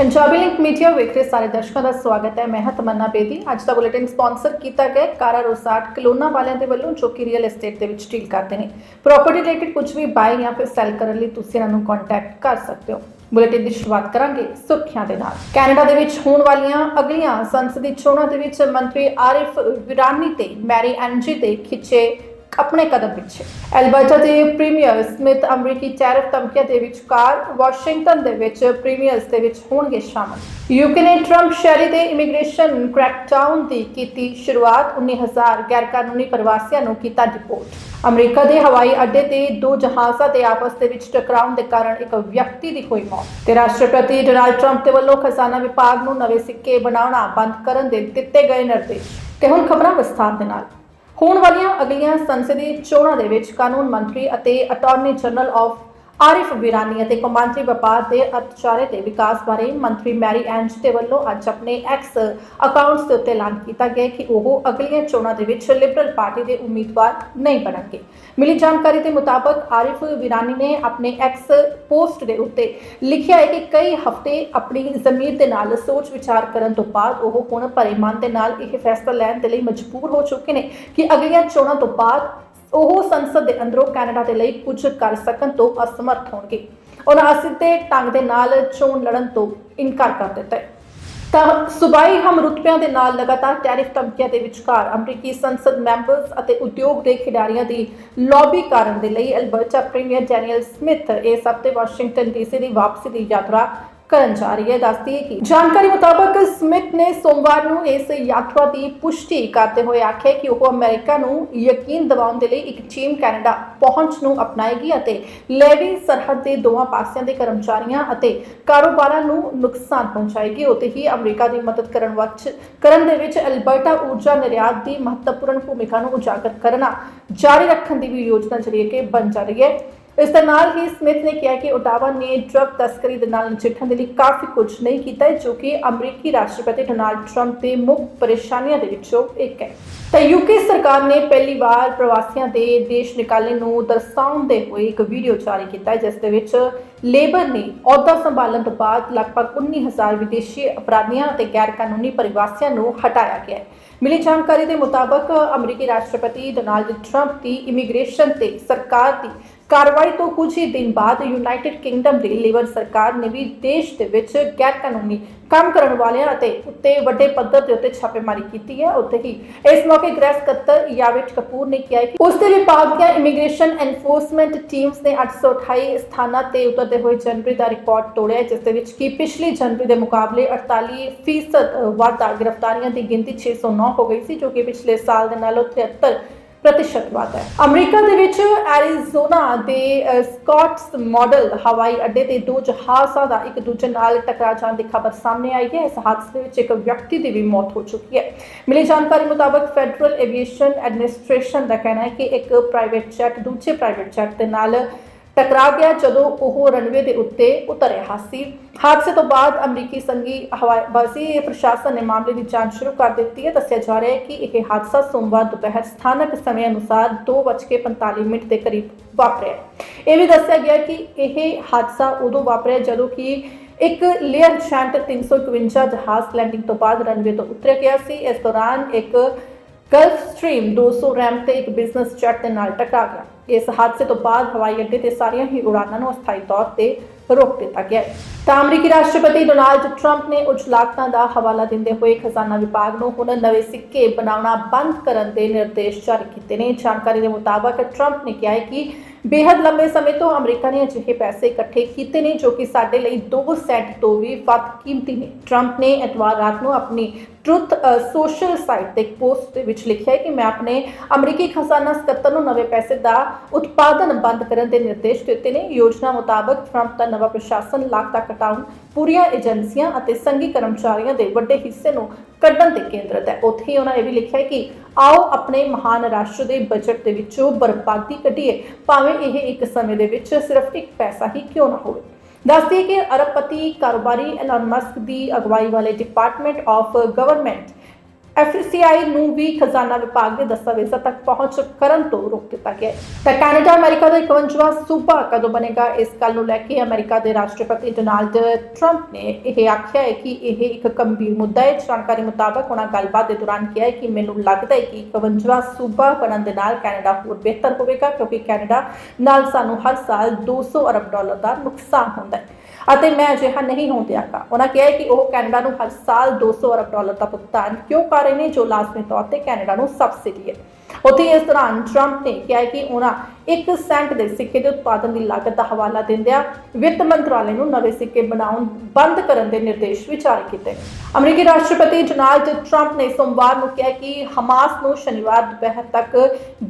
Punjabi link media ਵੇਖ ਰਹੇ ਸਾਰੇ ਦਰਸ਼ਕਾਂ ਦਾ ਸਵਾਗਤ ਹੈ। ਮੈਂ ਹਾਂ ਤਮੰਨਾ ਬੇਦੀ। ਅੱਜ ਦਾ ਬੁਲੇਟਿਨ ਸਪਾਂਸਰ ਕੀਤਾ ਗਿਆ ਕਾਰਾ ਰੋਸਾਟ ਕਲੋਨਾ ਵਾਲਿਆਂ ਦੇ ਵੱਲੋਂ, ਜੋ ਕਿ ਰੀਅਲ ਏਸਟੇਟ ਦੇ ਵਿੱਚ ਡੀਲ ਕਰਦੇ ਨੇ। ਪ੍ਰਾਪਰਟੀ ਰਿਲੇਟਡ ਕੁਝ ਵੀ ਬਾਈ ਜਾਂ ਫਿਰ ਸੈਲ ਕਰਨ ਲਈ ਤੁਸੀਂ ਇਹਨਾਂ ਨੂੰ ਕੰਟੈਕਟ ਕਰ ਸਕਦੇ ਹੋ। ਬੁਲੇਟਿਨ ਦੀ ਸ਼ੁਰੂਆਤ ਕਰਾਂਗੇ ਸੁਰਖੀਆਂ ਦੇ ਨਾਲ। ਕੈਨੇਡਾ ਦੇ ਵਿੱਚ ਹੋਣ ਵਾਲੀਆਂ ਅਗਲੀਆਂ ਸੰਸਦੀ ਚੋਣਾਂ ਦੇ ਵਿੱਚ ਮੰਤਰੀ ਆਰਿਫ ਵਿਰਾਨੀ ਤੇ ਮੈਰੀ ਐਨਜੀ 'ਤੇ ਖਿੱਚੇ ਆਪਣੇ ਕਦਮ ਪਿੱਛੇ। ਐਲਬਰਟਾ ਦੇ ਪ੍ਰੀਮੀਅਰ ਸਮਿਥ ਅਮਰੀਕੀ ਟੈਰਿਫ ਧਮਕੀਆਂ ਦੇ ਵਿਚਕਾਰ ਵਾਸ਼ਿੰਗਟਨ ਦੇ ਵਿੱਚ ਪ੍ਰੀਮੀਅਰਸ ਦੇ ਵਿੱਚ ਹੋਣਗੇ ਸ਼ਾਮਲ। ਯੂਕੇ ਨੇ ਟਰੰਪ ਸ਼ੈਲੀ ਦੇ ਇਮੀਗ੍ਰੇਸ਼ਨ ਕ੍ਰੈਕਡਾਊਨ ਦੀ ਕੀਤੀ ਸ਼ੁਰੂਆਤ 19000 ਗੈਰਕਾਨੂੰਨੀ ਪ੍ਰਵਾਸੀਆਂ ਨੂੰ ਕੀਤਾ ਡਿਪੋਰਟ। ਅਮਰੀਕਾ ਦੇ ਹਵਾਈ ਅੱਡੇ ਤੇ ਦੋ ਜਹਾਜ਼ਾਂ ਦੇ ਆਪਸ ਦੇ ਵਿੱਚ ਟਕਰਾਉਣ ਦੇ ਕਾਰਨ ਇੱਕ ਵਿਅਕਤੀ ਦੀ ਹੋਈ ਮੌਤ। ਤੇ ਰਾਸ਼ਟਰਪਤੀ ਡੋਨਾਲਡ ਟਰੰਪ ਦੇ ਵੱਲੋਂ ਖਜ਼ਾਨਾ ਵਿਭਾਗ ਨੂੰ ਨਵੇਂ ਸਿੱਕੇ ਬਣਾਉਣਾ ਬੰਦ ਕਰਨ ਦੇ ਦਿੱਤੇ ਗਏ ਨਿਰਦੇਸ਼। ਤੇ ਹੁਣ ਖਬਰਾਂ ਵਿਸਥਾਰ ਦੇ ਨਾਲ। ਹੋਣ ਵਾਲੀਆਂ ਅਗਲੀਆਂ ਸੰਸਦੀ ਚੋਣਾਂ ਦੇ ਵਿੱਚ ਕਾਨੂੰਨ ਮੰਤਰੀ ਅਤੇ attorney general of Arif Virani ਅਤੇ ਕੌਮਾਂਤਰੀ ਵਪਾਰ ਦੇ ਅਰਥਚਾਰੇ ਤੇ ਵਿਕਾਸ ਬਾਰੇ ਮੰਤਰੀ ਮੈਰੀ ਐਂਜ ਦੇ ਵੱਲੋਂ ਅੱਜ ਆਪਣੇ ਐਕਸ ਅਕਾਊਂਟਸ ਦੇ ਉੱਤੇ ਐਲਾਨ ਕੀਤਾ ਗਿਆ ਕਿ ਉਹ ਅਗਲੀਆਂ ਚੋਣਾਂ ਦੇ ਵਿੱਚ ਲਿਬਰਲ ਪਾਰਟੀ ਦੇ ਉਮੀਦਵਾਰ ਨਹੀਂ ਬਣਨਗੇ। ਮਿਲੀ ਜਾਣਕਾਰੀ ਦੇ ਮੁਤਾਬਕ ਆਰਿਫ ਵਿਰਾਨੀ ਨੇ ਆਪਣੇ ਐਕਸ ਪੋਸਟ ਦੇ ਉੱਤੇ ਲਿਖਿਆ ਹੈ ਕਿ ਕਈ ਹਫ਼ਤੇ ਆਪਣੀ ਜ਼ਮੀਰ ਦੇ ਨਾਲ ਸੋਚ ਵਿਚਾਰ ਕਰਨ ਤੋਂ ਬਾਅਦ ਉਹ ਹੁਣ ਭਰੇ ਮਨ ਦੇ ਨਾਲ ਇਹ ਫੈਸਲਾ ਲੈਣ ਦੇ ਲਈ ਮਜਬੂਰ ਹੋ ਚੁੱਕੇ ਨੇ ਕਿ ਅਗਲੀਆਂ ਚੋਣਾਂ ਤੋਂ ਬਾਅਦ ਉਹ ਸੰਸਦ ਦੇ ਅੰਦਰੋਂ ਕੈਨੇਡਾ ਦੇ ਲਈ ਕੁਝ ਕਰ ਸਕਣ ਤੋਂ ਅਸਮਰਥ ਹੋਣਗੇ। ਉਹਨਾਂ ਅਸਿੱਧੇ ਢੰਗ ਦੇ ਨਾਲ ਚੋਣ ਲੜਨ ਤੋਂ ਇਨਕਾਰ ਕਰ ਦਿੱਤਾ ਹੈ। ਤਾਂ ਸੁਬਾਈ ਹਮ ਰੁਤਬਿਆਂ ਦੇ ਨਾਲ ਲਗਾਤਾਰ ਟੈਰਿਫ ਧਮਕੀਆਂ ਦੇ ਵਿਚਕਾਰ ਅਮਰੀਕੀ ਸੰਸਦ ਮੈਂਬਰਸ ਅਤੇ ਉਦਯੋਗ ਦੇ ਖਿਡਾਰੀਆਂ ਦੀ ਲੌਬੀ ਕਰਨ ਦੇ ਲਈ ਅਲਬਰਟਾ ਪ੍ਰੀਮੀਅਰ ਡੈਨੀਅਲ ਸਮਿਥ ਇਸ ਹਫ਼ਤੇ ਵਾਸ਼ਿੰਗਟਨ ਡੀਸੀ ਦੀ ਵਾਪਸੀ ਦੀ ਯਾਤਰਾ ਕਰਨ ਜਾ ਰਹੀ ਹੈ। ਦੱਸਦੀ ਹੈ ਕਿ ਜਾਣਕਾਰੀ ਮੁਤਾਬਕ ਸਮਿਥ ਨੇ ਸੋਮਵਾਰ ਨੂੰ ਇਸ ਯਾਤਰਾ ਦੀ ਪੁਸ਼ਟੀ ਕਰਦੇ ਹੋਏ ਆਖਿਆ ਕਿ ਉਹ ਅਮਰੀਕਾ ਨੂੰ ਯਕੀਨ ਦਿਵਾਉਣ ਦੇ ਲਈ ਇੱਕ ਟੀਮ ਕੈਨੇਡਾ ਪਹੁੰਚ ਨੂੰ ਅਪਣਾਏਗੀ ਅਤੇ ਲੈਵੀ ਸਰਹੱਦ ਦੇ ਦੋਵਾਂ ਪਾਸਿਆਂ ਦੇ ਕਰਮਚਾਰੀਆਂ ਅਤੇ ਕਾਰੋਬਾਰਾਂ ਨੂੰ ਨੁਕਸਾਨ ਪਹੁੰਚਾਏਗੀ। ਉਤੇ ਹੀ ਅਮਰੀਕਾ ਦੀ ਮਦਦ ਕਰਨ ਵਿੱਚ ਕਰਨ ਦੇ ਵਿੱਚ ਅਲਬਰਟਾ ਊਰਜਾ ਨਿਰਯਾਤ ਦੀ ਮਹੱਤਵਪੂਰਨ ਭੂਮਿਕਾ ਨੂੰ ਉਜਾਗਰ ਕਰਨਾ ਜਾਰੀ ਰੱਖਣ ਦੀ ਵੀ ਯੋਜਨਾ ਜਿਹੜੀ ਹੈ ਕਿ ਬਣ ਜਾ ਰਹੀ ਹੈ। ਇਸ ਦੇ ਨਾਲ ਹੀ ਸਮਿਥ ਨੇ ਕਿਹਾ ਕਿ ਓਟਾਵਾ ਨੇ ਡਰੱਗ ਤਸਕਰੀ ਦੇ ਨਾਲ ਨਜਿੱਠਣ ਦੇ ਲਈ ਕਾਫੀ ਕੁਝ ਨਹੀਂ ਕੀਤਾ ਹੈ, ਜੋ ਕਿ ਅਮਰੀਕੀ ਰਾਸ਼ਟਰਪਤੀ ਡੋਨਾਲਡ ਟਰੰਪ ਦੇ ਮੁੱਖ ਪਰੇਸ਼ਾਨੀਆਂ ਦੇ ਵਿੱਚੋਂ ਇੱਕ ਹੈ। ਤਾਂ ਯੂਕੇ ਸਰਕਾਰ ਨੇ ਪਹਿਲੀ ਵਾਰ ਪ੍ਰਵਾਸੀਆਂ ਦੇ ਦੇਸ਼ ਨਿਕਾਲੇ ਨੂੰ ਦਰਸਾਉਂਦੇ ਹੋਏ ਇੱਕ ਵੀਡੀਓ ਜਾਰੀ ਕੀਤਾ ਹੈ, ਜਿਸ ਦੇ ਵਿੱਚ ਲੇਬਰ ਨੇ ਅਹੁਦਾ ਸੰਭਾਲਣ ਤੋਂ ਬਾਅਦ ਲਗਭਗ 19000 ਵਿਦੇਸ਼ੀ ਅਪਰਾਧੀਆਂ ਅਤੇ ਗੈਰ ਕਾਨੂੰਨੀ ਪ੍ਰਵਾਸੀਆਂ ਨੂੰ ਹਟਾਇਆ ਗਿਆ ਹੈ। ਮਿਲੀ ਜਾਣਕਾਰੀ ਦੇ ਮੁਤਾਬਕ ਅਮਰੀਕੀ ਰਾਸ਼ਟਰਪਤੀ ਡੋਨਾਲਡ ਟਰੰਪ ਦੀ ਇਮੀਗ੍ਰੇਸ਼ਨ ਤੇ ਸਰਕਾਰ ਦੀ ਕਾਰਵਾਈ ਤੋਂ ਕੁਝ ਹੀ ਦਿਨ ਬਾਅਦ ਯੂਨਾਈਟਿਡ ਕਿੰਗਡਮ ਦੀ ਲੇਬਰ ਸਰਕਾਰ ਨੇ ਵੀ ਦੇਸ਼ ਦੇ ਵਿੱਚ ਗੈਰ ਕਾਨੂੰਨੀ ਕੰਮ ਕਰਨ ਵਾਲਿਆਂ ਅਤੇ ਉੱਤੇ ਵੱਡੇ ਪੱਧਰ ਦੇ ਉੱਤੇ ਛਾਪੇਮਾਰੀ ਕੀਤੀ ਹੈ। ਉੱਥੇ ਹੀ ਇਸ ਮੌਕੇ ਗ੍ਰਹਿ ਸਕੱਤਰ ਯਾਵਿਟ ਕਪੂਰ ਨੇ ਕਿਹਾ ਕਿ ਉਸ ਦੇ ਵਿਭਾਗ ਦੀਆਂ ਇਮੀਗ੍ਰੇਸ਼ਨ ਐਨਫੋਰਸਮੈਂਟ ਟੀਮਸ ਨੇ 828 ਸਥਾਨਾਂ ਤੇ ਉਤਰਦੇ ਹੋਏ ਜਨਵਰੀ ਦਾ ਰਿਕਾਰਡ ਤੋੜਿਆ ਜਿਸ ਦੇ ਵਿੱਚ ਕਿ ਪਿਛਲੀ ਜਨਵਰੀ ਦੇ ਮੁਕਾਬਲੇ 48% ਵਾਧਾ ਗ੍ਰਿਫਤਾਰੀਆਂ ਦੀ ਗਿਣਤੀ 609 ਹੋ ਗਈ ਸੀ, ਜੋ ਕਿ ਪਿਛਲੇ ਸਾਲ ਦੇ ਨਾਲੋਂ 73 ਪ੍ਰਤੀਸ਼ਤ ਵਾਧਾ ਹੈ। ਅਮਰੀਕਾ ਦੇ ਵਿੱਚ ਐਰੀਜ਼ੋਨਾ ਦੇ ਅ, ਸਕਾਟਸ ਮਾਡਲ ਹਵਾਈ ਅੱਡੇ ਤੇ ਦੋ ਜਹਾਜ਼ਾਂ ਦਾ ਇੱਕ ਦੂਜੇ ਨਾਲ ਟਕਰਾ ਜਾਣ ਦੀ ਖਬਰ ਸਾਹਮਣੇ ਆਈ ਹੈ। ਇਸ ਹਾਦਸੇ ਦੇ ਵਿੱਚ ਇੱਕ ਵਿਅਕਤੀ ਦੀ ਵੀ ਮੌਤ ਹੋ ਚੁੱਕੀ ਹੈ। ਮਿਲੀ ਜਾਣਕਾਰੀ ਮੁਤਾਬਕ ਫੈਡਰਲ ਐਵੀਏਸ਼ਨ ਐਡਮਿਨਿਸਟ੍ਰੇਸ਼ਨ ਦਾ ਕਹਿਣਾ ਹੈ ਕਿ ਇੱਕ ਪ੍ਰਾਈਵੇਟ ਜੈਟ ਦੂਜੇ ਪ੍ਰਾਈਵੇਟ ਜੈਟ ਦੇ ਨਾਲ ਟਕਰਾ ਗਿਆ ਜਦੋਂ ਉਹ ਰਨਵੇ ਦੇ ਉੱਤੇ ਉਤਰ ਰਿਹਾ ਸੀ। ਹਾਦਸੇ ਤੋਂ ਬਾਅਦ ਅਮਰੀਕੀ ਸੰਘੀ ਹਵਾਈਬਾਜ਼ੀ ਪ੍ਰਸ਼ਾਸਨ ਨੇ ਮਾਮਲੇ ਦੀ ਜਾਂਚ ਸ਼ੁਰੂ ਕਰ ਦਿੱਤੀ ਹੈ। ਦੱਸਿਆ ਜਾ ਰਿਹਾ ਹੈ ਕਿ ਇਹ ਹਾਦਸਾ ਸੋਮਵਾਰ ਦੁਪਹਿਰ ਸਥਾਨਕ ਸਮੇਂ ਅਨੁਸਾਰ 2:45 ਮਿੰਟ ਦੇ ਕਰੀਬ ਵਾਪਰਿਆ ਇਹ ਵੀ ਦੱਸਿਆ ਗਿਆ ਕਿ ਇਹ ਹਾਦਸਾ ਉਦੋਂ ਵਾਪਰਿਆ ਜਦੋਂ ਕਿ ਇੱਕ ਲੇਅਰ ਸ਼ੈਂਟ 351 ਜਹਾਜ਼ ਲੈਂਡਿੰਗ ਤੋਂ ਬਾਅਦ ਰਨਵੇ ਤੋਂ ਉਤਰਿਆ ਗਿਆ ਸੀ। ਇਸ ਦੌਰਾਨ ਇੱਕ ਗਲਫ ਸਟ੍ਰੀਮ 200 ਰੈਮ ਤੇ ਇੱਕ ਬਿਜ਼ਨਸ ਜੈਟ ਦੇ ਨਾਲ ਟਕਰਾ ਗਿਆ। ਇਸ ਹਾਦਸੇ ਤੋਂ ਬਾਅਦ ਹਵਾਈ ਅੱਡੇ ਤੇ ਸਾਰੀਆਂ ਹੀ ਉਡਾਨਾਂ ਨੂੰ ਅਸਥਾਈ ਤੌਰ ਤੇ ਰੋਕ ਦਿੱਤਾ ਗਿਆ ਹੈ। ਤਾਂ ਅਮਰੀਕੀ ਰਾਸ਼ਟਰਪਤੀ ਡੋਨਾਲਡ ਟਰੰਪ ਨੇ ਉੱਚ ਲਾਗਤਾਂ ਦਾ ਹਵਾਲਾ ਦਿੰਦੇ ਹੋਏ ਖਜ਼ਾਨਾ ਵਿਭਾਗ ਨੂੰ ਹੁਣ ਨਵੇਂ ਸਿੱਕੇ ਬਣਾਉਣਾ ਬੰਦ ਕਰਨ ਦੇ ਨਿਰਦੇਸ਼ ਜਾਰੀ ਕੀਤੇ ਨੇ। ਜਾਣਕਾਰੀ ਦੇ ਮੁਤਾਬਕ ਟਰੰਪ ਨੇ ਕਿਹਾ ਹੈ ਕਿ ਬੇहद ਲੰਬੇ ਸਮੇਂ ਤੋਂ ਅਮਰੀਕਾ ਨੇ ਅਜਿਹੇ ਪੈਸੇ ਇਕੱਠੇ ਕੀਤੇ ਨੇ ਜੋ ਕਿ ਸਾਡੇ ਲਈ 2 ਸੈਂਟ ਤੋਂ ਵੀ ਵੱਧ ਕੀਮਤੀ ਨੇ। ਟਰੰਪ ਨੇ ਐਤਵਾਰ ਰਾਤ ਨੂੰ ਆਪਣੀ ਟਰੁੱਥ ਸੋਸ਼ਲ ਸਾਈਟ ਤੇ ਇੱਕ ਪੋਸਟ ਦੇ ਵਿੱਚ ਲਿਖਿਆ ਹੈ ਕਿ ਮੈਂ ਆਪਣੇ ਅਮਰੀਕੀ ਖਜ਼ਾਨਾ ਸਕੱਤਰ ਨੂੰ ਨਵੇਂ ਪੈਸੇ ਦਾ ਉਤਪਾਦਨ ਬੰਦ ਕਰਨ ਦੇ ਨਿਰਦੇਸ਼ ਦਿੱਤੇ ਨੇ। ਯੋਜਨਾ ਮੁਤਾਬਕ ਟਰੰਪ ਦਾ ਨਵਾਂ ਪ੍ਰਸ਼ਾਸਨ ਲਾਗਤਾਂ ਘਟਾਉਣ ਪੂਰੀਆਂ ਏਜੰਸੀਆਂ ਅਤੇ ਸੰਘੀ ਕਰਮਚਾਰੀਆਂ ਦੇ ਵੱਡੇ ਹਿੱਸੇ ਨੂੰ ਕੱਢਣ ਤੇ ਕੇਂਦਰਿਤ ਹੈ। ਉੱਥੇ ਹੀ ਉਹਨਾਂ ਇਹ ਵੀ ਲਿਖਿਆ ਕਿ ਆਓ ਆਪਣੇ ਮਹਾਨ ਰਾਸ਼ਟਰ ਦੇ ਬਜਟ ਦੇ ਵਿੱਚੋਂ ਬਰਬਾਦੀ ਕੱਢੀਏ। ਭਾਵੇਂ ਇਹ ਇੱਕ ਸਮੇਂ ਦੇ ਵਿੱਚ ਸਿਰਫ ਇੱਕ ਪੈਸਾ ਹੀ ਕਿਉਂ ਨਾ ਹੋਵੇ। ਦੱਸਦੀ ਕਿ ਅਰਬਪਤੀ ਕਾਰੋਬਾਰੀ ਐਲਨ ਮਸਕ ਦੀ ਅਗਵਾਈ ਵਾਲੇ ਡਿਪਾਰਟਮੈਂਟ ਆਫ ਗਵਰਨਮੈਂਟ ਐਫਸੀਆਈ ਨੂੰ ਵੀ ਖਜ਼ਾਨਾ ਵਿਭਾਗ ਦੇ ਦਸਤਾਵੇਜ਼ਾਂ ਤੱਕ ਪਹੁੰਚ ਕਰਨ ਤੋਂ ਰੋਕ ਦਿੱਤਾ ਗਿਆ ਤਾਂ ਕੈਨੇਡਾ, ਅਮਰੀਕਾ ਦਾ 51ਵਾਂ ਸੂਬਾ ਕਦੋਂ ਬਣੇਗਾ? ਇਸ ਗੱਲ ਨੂੰ ਲੈ ਕੇ ਅਮਰੀਕਾ ਦੇ ਰਾਸ਼ਟਰਪਤੀ ਡੋਨਾਲਡ ਟਰੰਪ ਨੇ ਇਹ ਆਖਿਆ ਹੈ ਕਿ ਇਹ ਇੱਕ ਗੰਭੀਰ ਮੁੱਦਾ ਹੈ। ਜਾਣਕਾਰੀ ਮੁਤਾਬਕ ਉਹਨਾਂ ਗੱਲਬਾਤ ਦੇ ਦੌਰਾਨ ਕਿਹਾ ਹੈ ਕਿ ਮੈਨੂੰ ਲੱਗਦਾ ਹੈ ਕਿ 51ਵਾਂ ਸੂਬਾ ਬਣਨ ਦੇ ਨਾਲ ਕੈਨੇਡਾ ਹੋਰ ਬਿਹਤਰ ਹੋਵੇਗਾ, ਕਿਉਂਕਿ ਕੈਨੇਡਾ ਨਾਲ ਸਾਨੂੰ ਹਰ ਸਾਲ 200 ਅਰਬ ਡਾਲਰ ਦਾ ਨੁਕਸਾਨ ਹੁੰਦਾ ਹੈ। ਅਤੇ ਮੈਂ ਅਜਿਹਾ ਨਹੀਂ ਹੋਣ ਦਿਆਂਗਾ ਉਹਨਾਂ ਕਿਹਾ ਕਿ ਉਹ ਕੈਨੇਡਾ ਨੂੰ ਹਰ ਸਾਲ 200 ਅਰਬ ਡਾਲਰ ਦਾ ਭੁਗਤਾਨ ਕਿਉਂ ਕਰ ਰਹੇ ਨੇ, ਜੋ ਲਾਜ਼ਮੀ ਤੌਰ ਤੇ ਕੈਨੇਡਾ ਨੂੰ ਸਬਸਿਡੀ ਹੈ। ਉੱਥੇ ਇਸ ਦੌਰਾਨ ਟਰੰਪ ਨੇ ਕਿਹਾ ਕਿ ਉਹਨਾਂ 1 ਸੈਂਟ ਦੇ ਸਿੱਕੇ ਦੇ ਉਤਪਾਦਨ ਦੀ ਲਾਗਤ ਦਾ ਹਵਾਲਾ ਦਿੰਦਿਆਂ ਵਿੱਤ ਮੰਤਰਾਲੇ ਨੂੰ ਨਵੇਂ ਸਿੱਕੇ ਬਣਾਉਣ ਬੰਦ ਕਰਨ ਦੇ ਨਿਰਦੇਸ਼ ਵੀ ਜਾਰੀ ਕੀਤੇ। ਅਮਰੀਕੀ ਰਾਸ਼ਟਰਪਤੀ ਡੋਨਾਲਡ ਟਰੰਪ ਨੇ ਸੋਮਵਾਰ ਨੂੰ ਕਿਹਾ ਕਿ ਹਮਾਸ ਨੂੰ ਸ਼ਨੀਵਾਰ ਦੁਪਹਿਰ ਤੱਕ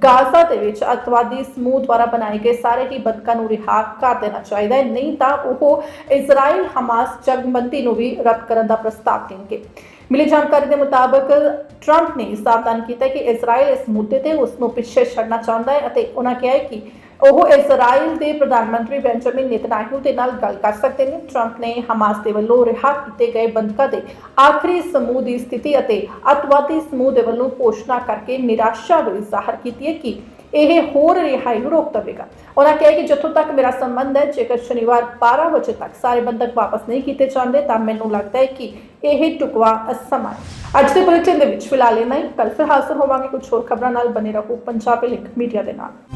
ਗਾਜ਼ਾ ਦੇ ਵਿੱਚ ਅੱਤਵਾਦੀ ਸਮੂਹ ਦੁਆਰਾ ਬਣਾਏ ਗਏ ਸਾਰੇ ਹੀ ਬੰਦਕਾਂ ਨੂੰ ਰਿਹਾ ਕਰ ਦੇਣਾ ਚਾਹੀਦਾ ਹੈ। ਨਹੀਂ ਤਾਂ ਉਹ ਇਜ਼ਰਾਈਲ ਹਮਾਸ ਜੰਗਬੰਦੀ ਨੂੰ ਵੀ ਰੱਦ ਕਰਨ ਦਾ ਪ੍ਰਸਤਾਵ ਦੇਣਗੇ। ਮਿਲੀ ਜਾਣਕਾਰੀ ਦੇ ਮੁਤਾਬਕ ਟਰੰਪ ਨੇ ਸਾਵਧਾਨ ਕੀਤਾ ਕਿ ਇਜ਼ਰਾਈਲ ਇਸ ਮੁੱਦੇ ਤੇ ਉਸ ਨੂੰ ਪਿੱਛੇ ਛੱਡਣਾ ਚਾਹੁੰਦਾ ਹੈ ਅਤੇ ਉਹਨਾਂ ਕਿਹਾ ਹੈ ਕਿ ਉਹ ਇਜ਼ਰਾਈਲ ਦੇ ਪ੍ਰਧਾਨ ਮੰਤਰੀ ਬੈਂਜਾਮਿਨ ਨੇਤਨਯਾਹੂ ਦੇ ਨਾਲ ਗੱਲ ਕਰ ਸਕਦੇ ਨੇ। ਟਰੰਪ ਨੇ ਹਮਾਸ ਦੇ ਵੱਲੋਂ ਰਿਹਾ ਕੀਤੇ ਗਏ ਬੰਦਕਾਂ ਦੇ ਆਖਰੀ ਸਮੂਹ ਦੀ ਸਥਿਤੀ ਅਤੇ ਅੱਤਵਾਦੀ ਸਮੂਹ ਦੇ ਵੱਲੋਂ ਘੋਸ਼ਣਾ ਕਰਕੇ ਨਿਰਾਸ਼ਾ ਵੀ ਜ਼ਾਹਰ ਕੀਤੀ ਹੈ ਕਿ ਇਹ ਹੋਰ ਰਿਹਾਈ ਨੂੰ ਰੋਕ ਦੇਵੇਗਾ। ਉਹਨਾਂ ਕਿਹਾ ਕਿ ਜਿੱਥੋਂ ਤੱਕ ਮੇਰਾ ਸੰਬੰਧ ਹੈ, ਜੇਕਰ ਸ਼ਨੀਵਾਰ 12 ਵਜੇ ਤੱਕ ਸਾਰੇ ਬੰਦਕ ਵਾਪਸ ਨਹੀਂ ਕੀਤੇ ਜਾਂਦੇ ਤਾਂ ਮੈਨੂੰ ਲੱਗਦਾ ਹੈ ਕਿ ਇਹ ਟੁਕਵਾ ਸਮਾਂ ਅੱਜ ਦੇ ਬੁਲੇਟਿਨ ਦੇ ਵਿੱਚ ਫਿਲਹਾਲ ਇੰਨਾ ਹੀ। ਕੱਲ ਫਿਰ ਹਾਜ਼ਰ ਹੋਵਾਂਗੇ ਕੁਝ ਹੋਰ ਖਬਰਾਂ ਨਾਲ। ਬਨੇ ਰਹੋ ਪੰਜਾਬੀ ਲਿੰਕ ਮੀਡੀਆ ਦੇ ਨਾਲ।